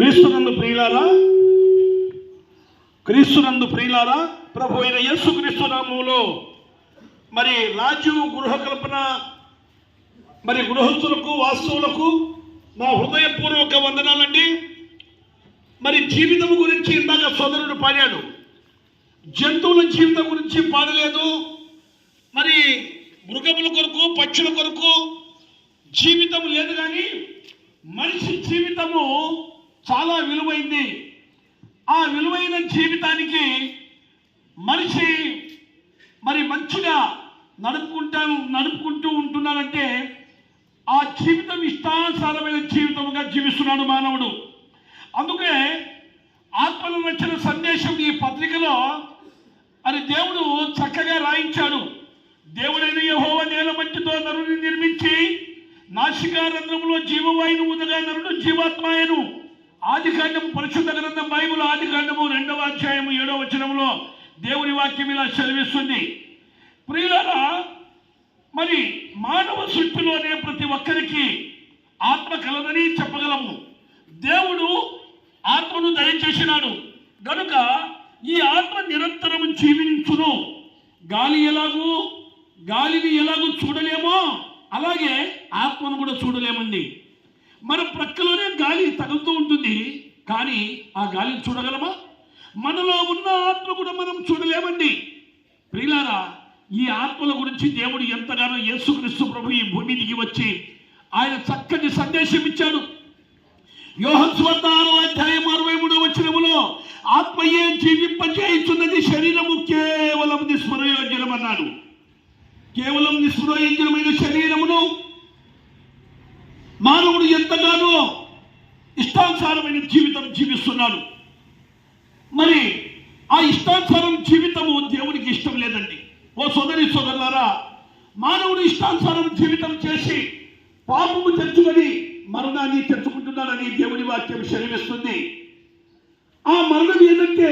క్రీస్తునందు ప్రియులారా క్రీస్తునందు ప్రియులారా ప్రభు అయిన యేసు క్రీస్తు నామములో మరి రాజు గృహకల్పన మరి గృహస్థులకు వాస్తువులకు నా హృదయపూర్వక వందనాలండి. మరి జీవితం గురించి ఇందాక సోదరుడు పాడాడు. జంతువుల జీవితం గురించి పాడలేదు. మరి మృగముల కొరకు పక్షుల కొరకు జీవితం లేదు కానీ మనిషి జీవితము చాలా విలువైంది. ఆ విలువైన జీవితానికి మనిషి మరి మంచిగా నడుపుకుంటా నడుపుకుంటూ ఉంటున్నాడంటే ఆ జీవితం ఇష్టానుసారమైన జీవితముగా జీవిస్తున్నాడు మానవుడు. అందుకే ఆత్మను వచ్చిన సందేశం ఈ పత్రికలో అని దేవుడు చక్కగా రాయించాడు. దేవుడైన యహోవ నేల మట్టితో నరుని నిర్మించి నాసికారంధ్రములో జీవవాయును ఉదగా నరుడు జీవాత్మాయను ఆది కాండము పరిశుద్ధ గ్రంథం బైబుల్ ఆది కాండము రెండవ అధ్యాయము ఏడవ వచనంలో దేవుని వాక్యం ఇలా సెలవిస్తుంది. ప్రియులరా మరి మానవ సృష్టిలోనే ప్రతి ఒక్కరికి ఆత్మ కలదని చెప్పగలము. దేవుడు ఆత్మను దయచేసినాడు. గనుక ఈ ఆత్మ నిరంతరం జీవించును. గాలి ఎలాగూ గాలిని ఎలాగూ చూడలేమో అలాగే ఆత్మను కూడా చూడలేమండి. మన ప్రక్కలోనే గాలి తగులుతూ ఉంటుంది. కానీ ఆ గాలిని చూడగలమా? మనలో ఉన్న ఆత్మ కూడా మనం చూడలేమండి. ప్రియులారా ఈ ఆత్మల గురించి దేవుడు ఎంతగానో యేసుక్రీస్తు ప్రభు ఈ భూమి దిగి వచ్చి ఆయన చక్కటి సందేశం ఇచ్చాడు. యోహన్ ఆరో అధ్యాయం అరవై మూడో వచ్చినములో ఆత్మయే జీవింపజేయించున్నది శరీరము కేవలం నిస్మరయోగ్యం అన్నాడు కేవలం నిస్మరయోగ్యమైన శరీరం మానవుడు ఎంతగానో ఇష్టానుసారమైన జీవితం జీవిస్తున్నాడు మరి ఆ ఇష్టానుసారం జీవితము దేవునికి ఇష్టం లేదండి. ఓ సోదరి సోదరులారా మానవుడు ఇష్టానుసారం జీవితం చేసి పాపము తెచ్చుకొని మరణాన్ని తెచ్చుకుంటున్నాడని దేవుని వాక్యం శరమిస్తుంది ఆ మరణం ఏంటంటే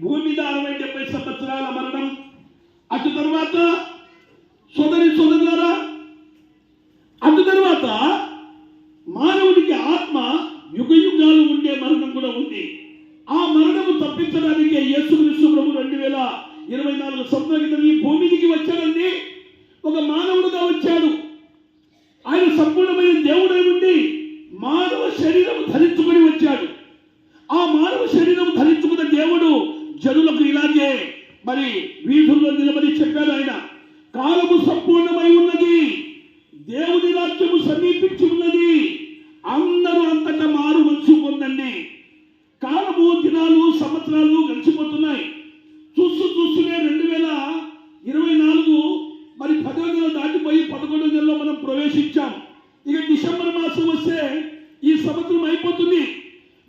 భూమి మీద అరవై డెబ్బై సంవత్సరాల మరణం. అటు తర్వాత సోదరి సోదరులారా అటు తర్వాత మానవుడికి ఆత్మ యుగ యుగాలు ఉండే మరణం కూడా ఉంది ఆ మరణము తప్పించడానికి యేసుక్రీస్తు ప్రభు రెండు వేల ఇరవై నాలుగు సంవత్సరాల క్రితం ఈ భూమికి వచ్చాడండి ఒక మానవుడుగా వచ్చాడు ఆయన సంపూర్ణమైన దేవుడై ఉండి మానవ శరీరం ధరించుకొని వచ్చాడు ఆ మానవ శరీరం ధరించుకున్న దేవుడు జనులకు ఇలాగే మరి వీధుల్లో నిలబడి చెప్పాడు ఆయన కాలము సంపూర్ణమై ఉన్నది. దేవుని రాజ్యము సమీపించి ఉన్నది. అందరూ అంతటా మారు మనసు పొందండి కాలము దినాలు సంవత్సరాలు గడిచిపోతున్నాయి. చూస్తూ చూస్తూనే రెండు వేల ఇరవై నాలుగు మరి పదో నెల దాటిపోయి పదకొండో నెలలో మనం ప్రవేశించాం. ఇక డిసెంబర్ మాసం వస్తే ఈ సంవత్సరం అయిపోతుంది.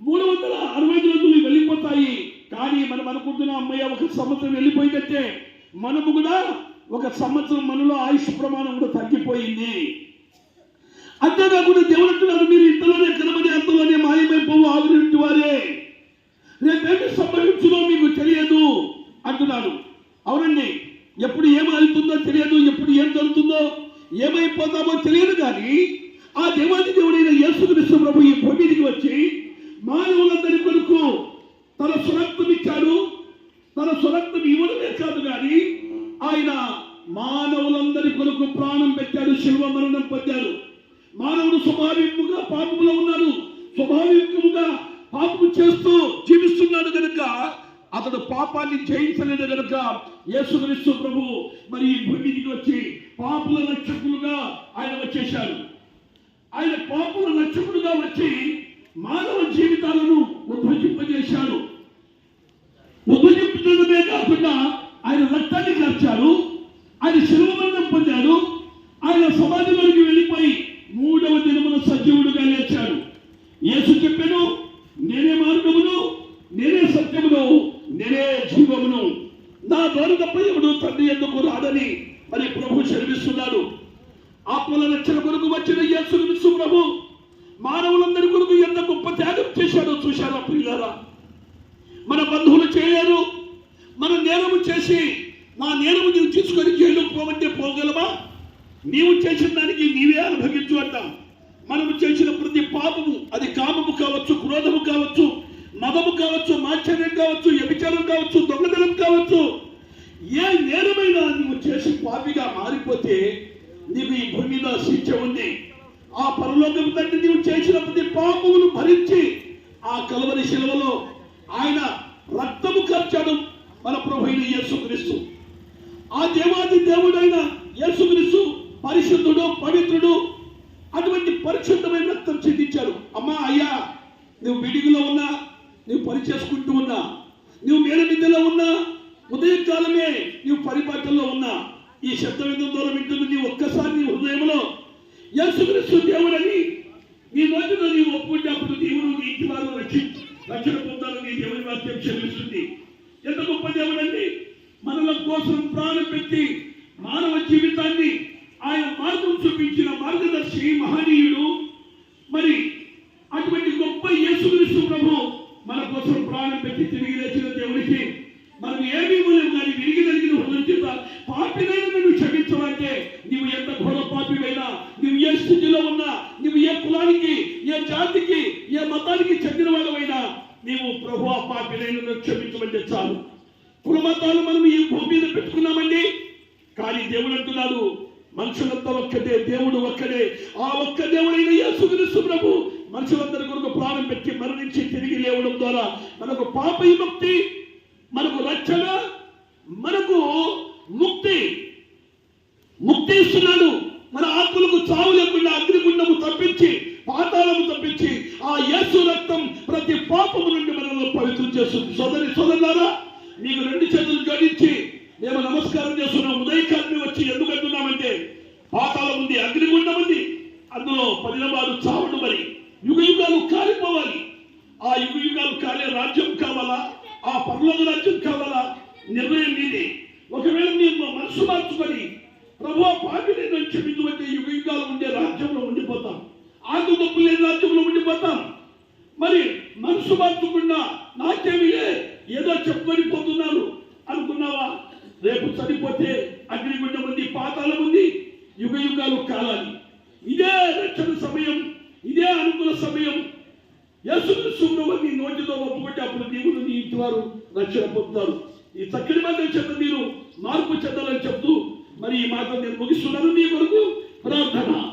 మూడు వందల అరవై రోజులు వెళ్ళిపోతాయి. కానీ మనం అనుకుంటున్నాం అమ్మయ్య ఒక సంవత్సరం వెళ్ళిపోయిందంటే మనము కూడా ఒక సంవత్సరం మనలో ఆయుష్ ప్రమాణం కూడా తగ్గిపోయింది. అంతేకాకుండా దేవుడు అంటున్నారు మీరు ఇంతలోనే కనబడి అంతలోనే మాయమైపోవు ఆవిరింటి వారే. రేపేమి సంభవించునో మీకు తెలియదు అంటున్నాడు. అవునండి ఎప్పుడు ఏమవుతుందో తెలియదు ఎప్పుడు ఏం జరుగుతుందో ఏమైపోతామో తెలియదు కానీ ఆ దేవాది దేవుడైన యేసుక్రీస్తు ప్రభు ఈ భూమికి వచ్చి మానవులందరి కొరకు తన సురక్తం ఇచ్చాడు తన సురక్తం ఇవ్వడమే కాదు కానీ ఆయన మానవులందరి కొరకు ప్రాణం పెట్టాడు శిల్వ మరణం పొందాడు. మానవుడు స్వాభావికముగా పాపములో ఉన్నాడు. స్వాభావికముగా పాపము చేస్తూ జీవిస్తున్నాడు కనుక అతడు పాపాన్ని జయించలేదు కనుక యేసుక్రీస్తు ప్రభు మరి ఈ భూమికి వచ్చి పాపుల రక్షకులుగా ఆయన వచ్చేశారు ఆయన పాపుల రక్షకుడుగా వచ్చి మానవ జీవితాలను ఉద్భజింపజేశాడు. ఉద్భజించడమే కాకుండా ఆయన రక్తాన్ని కార్చాడు ఆయన శిలువమరణం పొందాడు ఆయన సమాధిలోకి వెళ్ళిపోయి మూడవ దినమున సజీవుడుగా లేచాడు యేసు చెప్పాను నేనే మార్గమును నేనే సత్యమును నేనే జీవమును నా ద్వారా తప్ప ఎవడు తండ్రి ఎందుకు రాదని మరి ప్రభు శ్రమిస్తున్నాడు ఆత్మల రక్షణ కొరకు వచ్చిన యేసు ప్రభు మానవులందరి కొరకు ఎంత గొప్ప త్యాగం చేశాడో చూశారా ప్రియులారా? మన బంధువులు చేయరు మన నేరము చేసి నా నేరము నీవు తీసుకొని జైలుకు పోవంటే పోగలవా? నీవు చేసిన దానికి నీవే అనుభవించు అంటాం. మనము చేసిన ప్రతి పాపము అది కామము కావచ్చు క్రోధము కావచ్చు మదము కావచ్చు మాచర్యం కావచ్చు వ్యభిచారం కావచ్చు దొంగ కావచ్చు. ఏ నేరమైనా నువ్వు చేసి పాపిగా మారిపోతే నీకు ఈ భూమి మీద శిక్ష ఉంది. ఆ పరలోకం తండ్రి నీవు చేసిన ప్రతి పాపమును భరించి ఆ కలవరి శిలువలో ఆయన రక్తము ఖర్చాడు మన ప్రభుని యేసుక్రీస్తు. ఆ దేవాది దేవుడైన యేసుక్రీస్తు పరిశుద్ధుడు పవిత్రుడు అటువంటి పరిశుద్ధమైన రక్తం చెందించాడు. అమ్మా అయ్యా నువ్వు విడిగిలో ఉన్నా నువ్వు పని చేసుకుంటూ ఉన్నా నువ్వు మేడ మిద్దెలో ఉన్నా జీవితకాలమే నీవు పరిపాటల్లో ఉన్నా ఈ శబ్దం ఎందుకు దూరం వింటుంది నీ ఒక్కసారి నీ హృదయంలో యేసుక్రీస్తు దేవుడని నీ నోటిలో నీవు ఒప్పుకుంటే అప్పుడు దేవుడు నీ ఇంటి వారు రక్షి రక్షణ పొందాలని దేవుని వాక్యం చెల్లిస్తుంది. ఎంత గొప్ప దేవుడండి? మనల కోసం ప్రాణం పెట్టి మానవ జీవితాన్ని ఆయన మార్గం చూపించిన మార్గదర్శి మహనీయుడు. మరి అటువంటి గొప్ప యేసుక్రీస్తు ప్రభు మన కోసం ప్రాణం పెట్టి తిరిగి లేచిన దేవుడికి మనం ఏమీ మూలం కానీ విరిగి నలిగిన హృదయం చేత పాపినైనా నువ్వు క్షమించవంటే నువ్వు ఎంత ఘోర పాపివైనా నువ్వు ఏ స్థితిలో ఉన్నా నువ్వు ఏ కులానికి ఏ జాతికి ఏ మతానికి చెందిన వాళ్ళమైనా నీవు ప్రభు ఆ పాపినైనా క్షమించమంటే చాలు. కులమతాలు మనం ఈ భూమి మీద పెట్టుకున్నామండి. కానీ దేవుడు అంటున్నాడు మనుషులంతా ఒక్కటే దేవుడు ఒక్కడే. ఆ ఒక్క దేవుడైన యేసుక్రీస్తు ప్రభు మనుషులందరి కొరకు ప్రాణం పెట్టి మరణించి తిరిగి లేవడం ద్వారా మనకు పాప విముక్తి మనకు రక్షణ మనకు ముక్తి. ముక్తి ఇస్తున్నాడు మన ఆత్మలకు చావు లేకుండా అగ్నిగుండము తప్పించి పాతాళము తప్పించి ఆ యేసు రక్తం ప్రతి పాపము నుండి మనల్ని పవిత్రం చేస్తుంది సోదరి సోదరులారా మీకు రెండు చేతులు జోడించి మేము నమస్కారం చేస్తున్నాం. ఉదయకాలని వచ్చి ఎందుకు అంటున్నామంటే పాతాళం ఉంది అగ్నిగుండం ఉంది. అందులో పదిలవారు చావడం మరి. యుగ యుగాలు కాలిపోవాలి ఆ యుగ యుగాలు కాలే రాజ్యం కావాలా ఆ రాజ్యం కావాలా నిర్ణయం మీది ఒకవేళ మేము మనసు మార్చుకొని ప్రభు పాపిని నేను క్షమించబట్టి యుగ యుగాలు ఉండే రాజ్యంలో ఉండిపోతాం. ఆకు తప్పు లేని రాజ్యంలో ఉండిపోతాం. మరి మనసు మార్చకుండా నాకేమిలే ఏదో చెప్పుకొని పోతున్నాను. అనుకున్నావా? రేపు చనిపోతే అగ్నిగుండం ఉంది పాతాళం ఉంది యుగ యుగాలు కాలాలి. ఇదే రక్షణ సమయం ఇదే అనుకూల సమయం. యేసుక్రీస్తును నీ నోటితో ఒప్పుకుంటే అప్పుడు దేవుడు నీ ఇంటి వారు రక్షణ పొందుతారు. ఈ చక్కటి మాట చేత మీరు మార్పు చెందాలని చెప్తూ మరి ఈ మాట నేను ముగిస్తున్నాను. మీ వరకు ప్రార్థన.